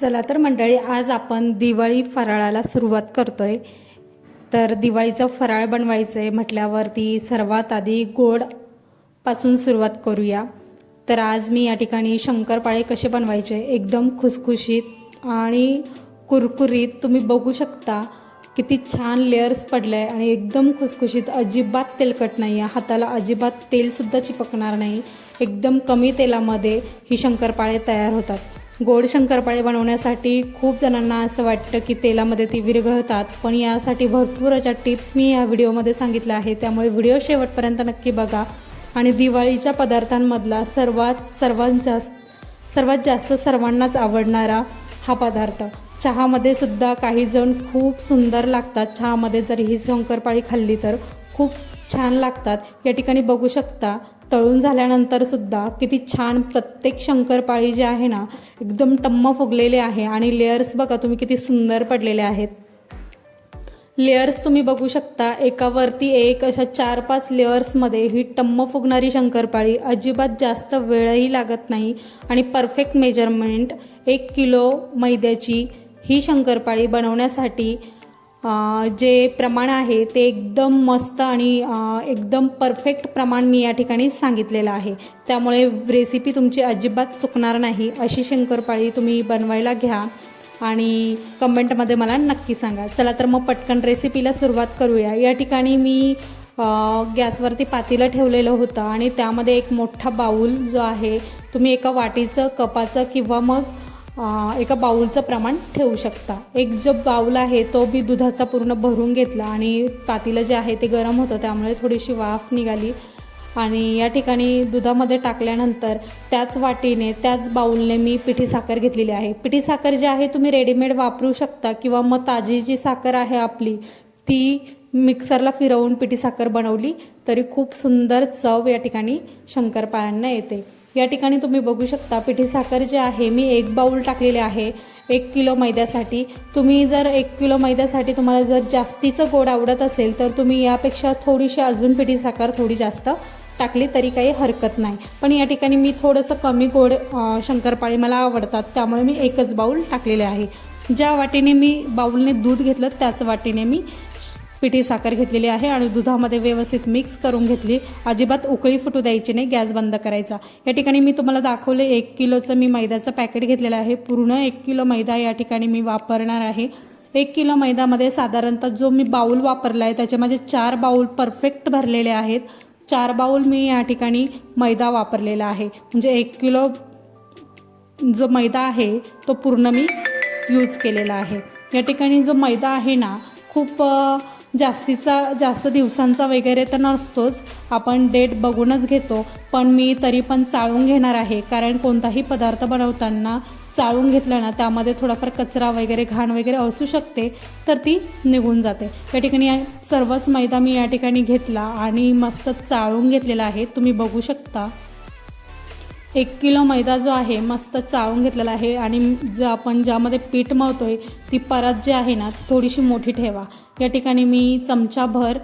चला तर मंडळी आज आपण दिवाळी फराळाला सुरुवात करतोय. तर दिवाळीचं फराळ बनवायचं आहे म्हटल्यावरती सर्वात आधी गोडपासून सुरुवात करूया. तर आज मी या ठिकाणी शंकरपाळे कसे बनवायचे एकदम खुसखुशीत आणि कुरकुरीत तुम्ही बघू शकता किती छान लेअर्स पडले आहे आणि एकदम खुसखुशीत. अजिबात तेलकट नाही आहे हाताला अजिबात तेलसुद्धा चिपकणार नाही. एकदम कमी तेलामध्ये ही शंकरपाळे तयार होतात. गोड शंकरपाळे बनवण्यासाठी खूप जणांना असं वाटतं की तेलामध्ये ती विरघळतात पण यासाठी भरपूर अशा टिप्स मी या व्हिडिओमध्ये सांगितल्या आहेत. त्यामुळे व्हिडिओ शेवटपर्यंत नक्की बघा. आणि दिवाळीच्या पदार्थांमधला सर्वात सर्वात जास्त सर्वात जास्त सर्वांनाच आवडणारा हा पदार्थ. चहामध्ये सुद्धा काही जण खूप सुंदर लागतात. चहामध्ये जर ही शंकरपाळी खाल्ली तर खूप छान लागतात. या ठिकाणी बघू शकता तळून झाल्यानंतर सुद्धा किती छान प्रत्येक शंकरपाळी जी आहे ना एकदम टम्म फुगलेले आहे आणि लेअर्स बघा तुम्ही किती सुंदर पडलेले आहेत. लेअर्स तुम्ही बघू शकता एकावरती एक अशा चार पाच लेअर्समध्ये ही टम्म फुगणारी शंकरपाळी अजिबात जास्त वेळही लागत नाही आणि परफेक्ट मेजरमेंट एक किलो मैद्याची ही शंकरपाळी बनवण्यासाठी जे प्रमाण आहे ते एकदम मस्त आणि एकदम परफेक्ट प्रमाण मी या ठिकाणी सांगितलेलं आहे. त्यामुळे रेसिपी तुमची अजिबात चुकणार नाही. अशी शंकरपाळी तुम्ही बनवायला घ्या आणि कमेंटमध्ये मला नक्की सांगा. चला तर मग पटकन रेसिपीला सुरुवात करूया. या ठिकाणी मी गॅसवरती पातीलं ठेवलेलं होतं आणि त्यामध्ये एक मोठा बाऊल जो आहे तुम्ही एका वाटीचं कपाचं किंवा मग एका बाऊलचं प्रमाण ठेवू शकता. एक जो बाऊल आहे तो मी दुधाचा पूर्ण भरून घेतला आणि पातीलं जे आहे ते गरम होतं त्यामुळे थोडीशी वाफ निघाली. आणि या ठिकाणी दुधामध्ये टाकल्यानंतर त्याच वाटीने त्याच बाऊलने मी पिठी साखर घेतलेली आहे. पिठी साखर जी आहे तुम्ही रेडीमेड वापरू शकता किंवा मग ताजी जी साखर आहे आपली ती मिक्सरला फिरवून पिठी साखर बनवली तरी खूप सुंदर चव या ठिकाणी शंकरपाळ्यांना येते. या ठिकाणी तुम्ही बघू शकता पिठी साखर जे आहे मी एक बाऊल टाकलेले आहे एक किलो मैद्यासाठी. तुम्ही जर एक किलो मैद्यासाठी तुम्हाला जर जास्तीचं गोड आवडत असेल तर तुम्ही यापेक्षा थोडीशी अजून पिठी साखर थोडी जास्त टाकली तरी काही हरकत नाही. पण या ठिकाणी मी थोडंसं कमी गोड शंकरपाळी मला आवडतात त्यामुळे मी एकच बाऊल टाकलेले आहे. ज्या वाटीने मी बाऊलने दूध घेतलं त्याच वाटेने मी पिठी साखर घेतलेली आहे आणि दुधामध्ये व्यवस्थित मिक्स करून घेतली. अजिबात उकळी फुटू द्यायची नाही गॅस बंद करायचा. या ठिकाणी मी तुम्हाला दाखवले एक किलोचं मी मैद्याचं पॅकेट घेतलेलं आहे. पूर्ण एक किलो मैदा या ठिकाणी मी वापरणार आहे. एक किलो मैद्यामध्ये साधारणतः जो मी बाऊल वापरला आहे त्याचे माझे चार बाऊल परफेक्ट भरलेले आहेत. चार बाऊल मी या ठिकाणी मैदा वापरलेला आहे. म्हणजे एक किलो जो मैदा आहे तो पूर्ण मी यूज केलेला आहे. या ठिकाणी जो मैदा आहे ना खूप जास्तीचा जास्त दिवसांचा वगैरे तर नसतोच. आपण डेट बघूनच घेतो. पण मी तरी पण चाळून घेणार आहे. कारण कोणताही पदार्थ बनवताना चाळून घेतलं ना त्यामध्ये थोडाफार कचरा वगैरे घाण वगैरे असू शकते तर ती निघून जाते. या ठिकाणी सर्वच मैदा मी या ठिकाणी घेतला आणि मस्त चाळून घेतलेला आहे. तुम्ही बघू शकता. एक किलो मैदा जो आहे मस्त चाळून घेतलेला आहे आणि जो आपण ज्यामध्ये पीठ मळतोय ती परत जी आहे ना थोडीशी मोठी ठेवा. या ठिकाणी मी चमचाभर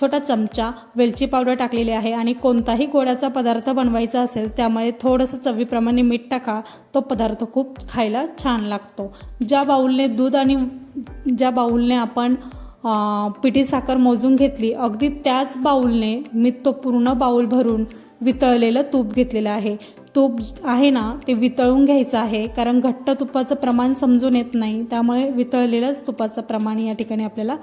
छोटा चमचा वेलची पावडर टाकलेली आहे आणि कोणताही गोड्याचा पदार्थ बनवायचा असेल त्यामुळे थोडंसं चवीप्रमाणे मीठ टाका. तो पदार्थ खूप खायला छान लागतो. ज्या बाऊलने दूध आणि ज्या बाऊलने आपण पिठी साखर मोजून घेतली अगदी त्याच बाऊलने मी तो पूर्ण बाऊल भरून वितळलेलं तूप घेतलेलं आहे. तूप आहे ना ते वितळून घ्यायचं आहे कारण घट्ट तुपाचं प्रमाण समजून येत नाही त्यामुळे वितळलेलंच तुपाचं प्रमाण या ठिकाणी आपल्याला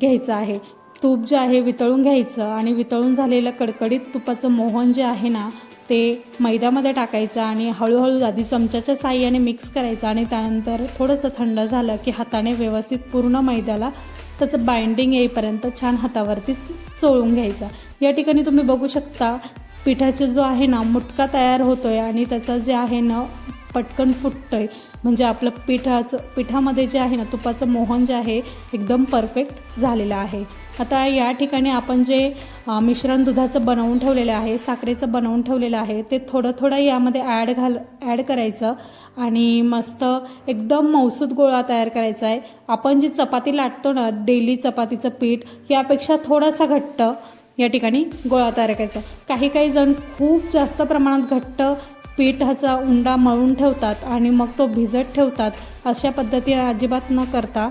घ्यायचं आहे. तूप जे आहे वितळून घ्यायचं आणि वितळून झालेलं कडकडीत तुपाचं मोहन जे आहे ना ते मैद्यामध्ये टाकायचं आणि हळूहळू आधी चमच्याच्या साह्याने मिक्स करायचं आणि त्यानंतर थोडंसं थंड झालं की हाताने व्यवस्थित पूर्ण मैद्याला त्याचं बाइंडिंग येईपर्यंत छान हातावरती चोळून घ्यायचा. या ठिकाणी तुम्ही बघू शकता पिठाचा जो आहे ना मुटका तयार होतो आहे आणि त्याचं जे आहे ना पटकन फुटतंय. म्हणजे आपलं पिठाचं पिठामध्ये जे आहे ना तुपाचं मोहन जे आहे एकदम परफेक्ट झालेलं आहे. आता या ठिकाणी आपण जे मिश्रण दुधाचं बनवून ठेवलेलं आहे साखरेचं बनवून ठेवलेलं आहे ते थोडं थोडं यामध्ये ॲड घाल ॲड करायचं आणि मस्त एकदम मौसूद गोळा तयार करायचा आहे. आपण जी चपाती लाटतो ना डेली चपातीचं पीठ यापेक्षा थोडासा घट्ट या ठिकाणी गोळा तयार करायचा. काही काही जण खूप जास्त प्रमाणात घट्ट पीठाचा उंडा मळून ठेवतात आणि मग तो भिजत ठेवतात. अशा पद्धतीने अजिबात न करता.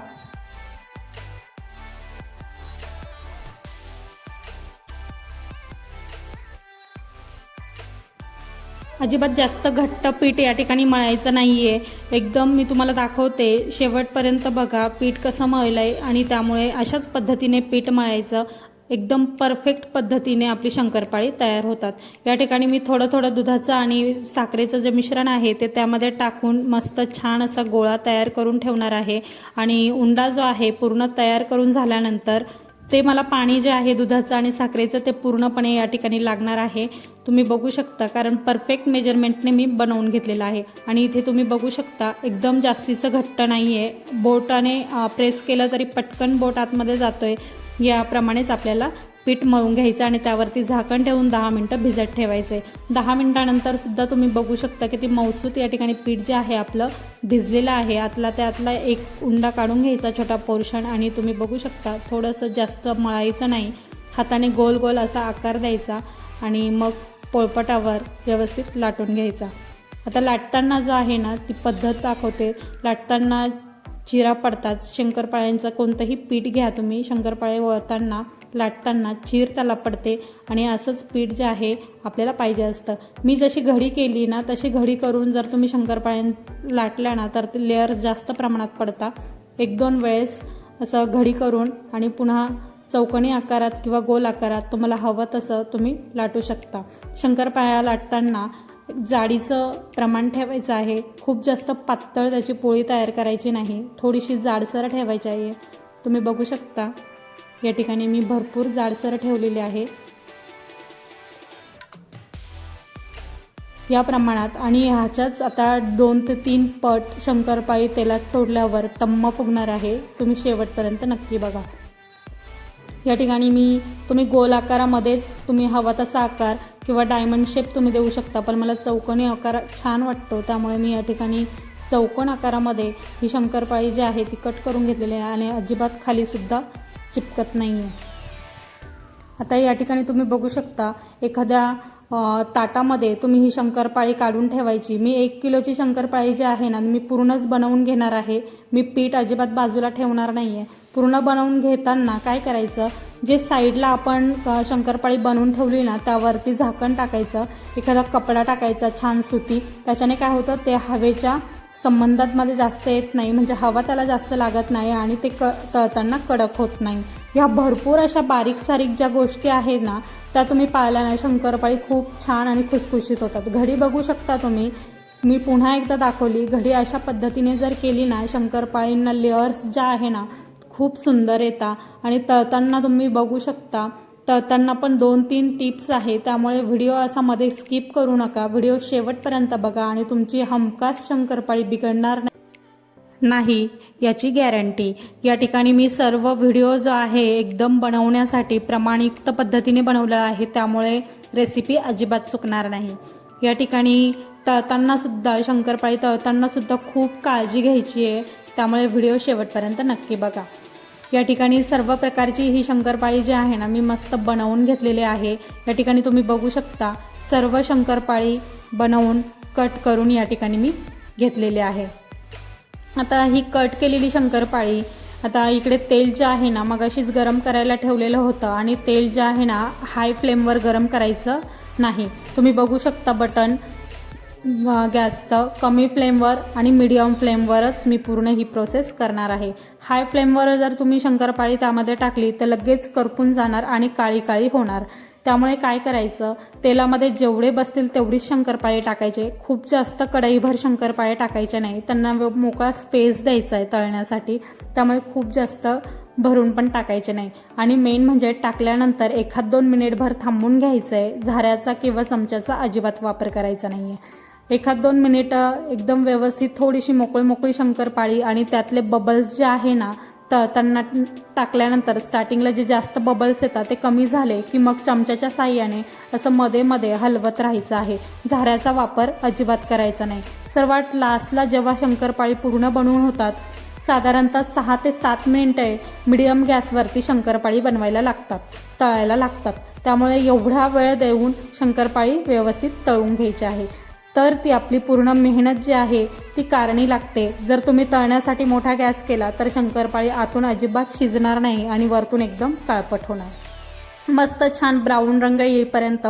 अजिबात जास्त घट्ट पीठ या ठिकाणी मळायचं नाही आहे एकदम मी तुम्हाला दाखवते शेवटपर्यंत बघा पीठ कसं मळलं आहे आणि त्यामुळे अशाच पद्धतीने पीठ मळायचं. एकदम परफेक्ट पद्धतीने आपली शंकरपाळी तयार होतात. या ठिकाणी मी थोडं थोडं दुधाचं आणि साखरेचं जे मिश्रण आहे ते त्यामध्ये टाकून मस्त छान असा गोळा तयार करून ठेवणार आहे. आणि उंडा जो आहे पूर्ण तयार करून झाल्यानंतर ते मला पाणी जे आहे दुधाचं आणि साखरेचं ते पूर्णपणे या ठिकाणी लागणार आहे. तुम्ही बघू शकता कारण परफेक्ट मेजरमेंटने मी बनवून घेतलेलं आहे. आणि इथे तुम्ही बघू शकता एकदम जास्तीचं घट्ट नाही आहे बोटाने प्रेस केलं तरी पटकन बोट आतमध्ये जातो आहे याप्रमाणेच आपल्याला पीठ मळून घ्यायचं आणि त्यावरती झाकण ठेवून दहा मिनटं भिजत ठेवायचं. आहे दहा मिनटानंतर सुद्धा तुम्ही बघू शकता की ती मौसूत या ठिकाणी पीठ जे आहे आपलं भिजलेलं आहे. आतला त्यातला एक उंडा काढून घ्यायचा छोटा पोर्शन आणि तुम्ही बघू शकता थोडंसं जास्त मळायचं नाही. हाताने गोल गोल असा आकार द्यायचा आणि मग पोळपटावर व्यवस्थित लाटून घ्यायचा. आता लाटताना जो आहे ना ती पद्धत दाखवते. लाटताना चिरा पडतात शंकरपाळ्यांचं कोणतंही पीठ घ्या तुम्ही. शंकरपाळे वळताना लाटताना चीर त्याला पडते आणि असंच पीठ जे आहे आपल्याला पाहिजे असतं. मी जशी घडी केली ना तशी घडी करून जर तुम्ही शंकरपाळ्यां लाटल्या ना तर ते लेअर्स जास्त प्रमाणात पडतात एक दोन वेळेस असं घडी करून आणि पुन्हा चौकणी आकारात किंवा गोल आकारात तुम्हाला हवं तसं तुम्ही लाटू शकता. शंकरपाळ्या लाटताना जाडीचं प्रमाण ठेवायचं आहे. खूप जास्त पातळ त्याची पोळी तयार करायची नाही. थोडीशी जाडसर ठेवायची आहे. तुम्ही बघू शकता. या ठिकाणी मी भरपूर जाडसर ठेवलेली आहे. या प्रमाणात आणि ह्याच्याच आता दोन ते तीन पट शंकरपाळी तेलात सोडल्यावर टम्म फुगणार आहे. तुम्ही शेवटपर्यंत नक्की बघा. या ठिकाणी मी तुम्ही गोल आकारामध्येच तुम्ही हवा तसा आकार किंवा डायमंड शेप तुम्ही देऊ शकता पण मला चौकोनी आकार छान वाटतो. त्यामुळे मी या ठिकाणी चौकोन आकारामध्ये ही शंकरपाळी जी आहे ती कट करून घेतलेली आहे आणि अजिबात खालीसुद्धा चिपकत नाही आहे आता या ठिकाणी तुम्ही बघू शकता एखाद्या ताटामध्ये तुम्ही ही शंकरपाळी काढून ठेवायची. मी एक किलोची शंकरपाळी जी आहे ना मी पूर्णच बनवून घेणार आहे. मी पीठ अजिबात बाजूला ठेवणार नाही आहे पूर्ण बनवून घेताना काय करायचं जे साईडला आपण शंकरपाळी बनवून ठेवली ना त्यावरती झाकण टाकायचं एखादा कपडा टाकायचा छान सुती. त्याच्याने काय होतं ते हवेच्या संबंधात मध्ये जास्त येत नाही म्हणजे हवा त्याला जास्त लागत नाही आणि ते क तळताना कडक होत नाही. ह्या भरपूर अशा बारीक सारीक ज्या गोष्टी आहेत ना त्या तुम्ही पाळल्याने शंकरपाळी खूप छान आणि खुसखुशीत होतात. घडी बघू शकता तुम्ही. मी पुन्हा एकदा दाखवली. घडी अशा पद्धतीने जर केली ना शंकरपाळींना लेअर्स ज्या आहे ना खूप सुंदर येतात आणि तळताना तुम्ही बघू शकता. तळताना पण दोन तीन टिप्स आहे त्यामुळे व्हिडिओ असा मध्ये स्किप करू नका. व्हिडिओ शेवटपर्यंत बघा आणि तुमची हमखास शंकरपाळी बिघडणार नाही. याची गॅरंटी. या ठिकाणी मी सर्व व्हिडिओ जो आहे एकदम बनवण्यासाठी प्रमाणयुक्त पद्धतीने बनवलं आहे. त्यामुळे रेसिपी अजिबात चुकणार नाही. या ठिकाणी तळताना सुद्धा शंकरपाळी तळताना सुद्धा खूप काळजी घ्यायची आहे. त्यामुळे व्हिडिओ शेवटपर्यंत नक्की बघा. या ठिकाणी सर्व प्रकारची ही शंकरपाळी जी आहे ना मी मस्त बनवून घेतलेली आहे. या ठिकाणी तुम्ही बघू शकता सर्व शंकरपाळी बनवून कट करून या ठिकाणी मी घेतलेले आहे. आता ही कट केलेली शंकरपाळी आता इकडे तेल जे आहे ना मग अशीच गरम करायला ठेवलेलं होतं आणि तेल जे आहे ना हाय फ्लेमवर गरम करायचं नाही. तुम्ही बघू शकता बटन गॅसचं कमी फ्लेमवर आणि मिडियम फ्लेमवरच मी पूर्ण ही प्रोसेस करणार आहे. हाय फ्लेमवर जर तुम्ही शंकरपाळी त्यामध्ये टाकली तर लगेच करपून जाणार आणि काळी काळी होणार. त्यामुळे काय करायचं? तेलामध्ये जेवढे बसतील तेवढीच शंकरपाळे टाकायचे. खूप जास्त कढईभर शंकरपाळे टाकायचे नाही. त्यांना मोकळा स्पेस द्यायचा आहे तळण्यासाठी. त्यामुळे खूप जास्त भरून पण टाकायचे नाही. आणि मेन म्हणजे टाकल्यानंतर एखाद दोन मिनिटभर थांबून घ्यायचं आहे झाऱ्याचा किंवा चमच्याचा अजिबात वापर करायचा नाही आहे एखाद दोन मिनिटं एकदम व्यवस्थित थोडीशी मोकळी मोकळी शंकरपाळी आणि त्यातले बबल्स जे आहे ना तळताना टाकल्यानंतर स्टार्टिंगला जे जास्त बबल्स येतात ते कमी झाले की मग चमच्याच्या साह्याने असं मध्ये मध्ये हलवत राहायचं आहे. झाऱ्याचा वापर अजिबात करायचा नाही. सर्वात लास्टला जेव्हा शंकरपाळी पूर्ण बनवून होतात साधारणतः सहा ते सात मिनिटे मिडियम गॅसवरती शंकरपाळी बनवायला लागतात तळायला लागतात. त्यामुळे एवढा वेळ देऊन शंकरपाळी व्यवस्थित तळून घ्यायची आहे. तर ती आपली पूर्ण मेहनत जी आहे ती कारणी लागते. जर तुम्ही तळण्यासाठी मोठा गॅस केला तर शंकरपाळी आतून अजिबात शिजणार नाही आणि वरतून एकदम काळपट होणार. मस्त छान ब्राऊन रंग येईपर्यंत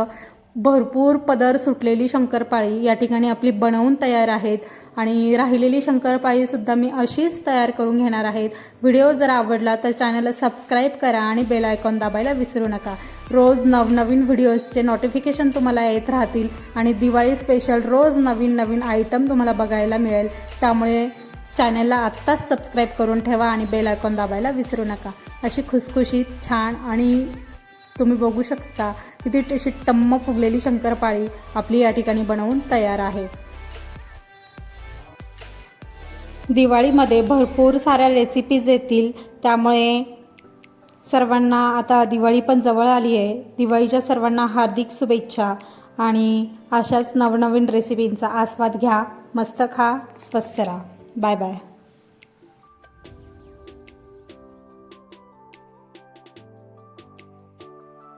भरपूर पदर सुटलेली शंकरपाळी या ठिकाणी आपली बनवून तयार आहेत. आणि राहिलेली शंकरपाळी सुद्धा मी अशीच तयार करून घेणार आहेत. व्हिडिओ जर आवडला तर चॅनलला सबस्क्राईब करा आणि बेल आयकॉन दाबायला विसरू नका. रोज नवनवीन व्हिडिओजचे नोटिफिकेशन तुम्हाला येत राहतील आणि दिवाळी स्पेशल रोज नवीन नवीन आयटम तुम्हाला बघायला मिळेल. त्यामुळे चॅनलला आत्ताच सबस्क्राईब करून ठेवा आणि बेल आयकॉन दाबायला विसरू नका. अशी खुसखुशीत छान आणि तुम्ही बघू शकता. किती अशी टम्म फुगलेली शंकरपाळी आपली या ठिकाणी बनवून तयार आहे. दिवाळीमध्ये भरपूर साऱ्या रेसिपीज येतील. त्यामुळे सर्वांना आता दिवाळी पण जवळ आली आहे. दिवाळीच्या सर्वांना हार्दिक शुभेच्छा आणि अशाच नवनवीन रेसिपींचा आस्वाद घ्या. मस्त खा स्वस्त राहा. Bye bye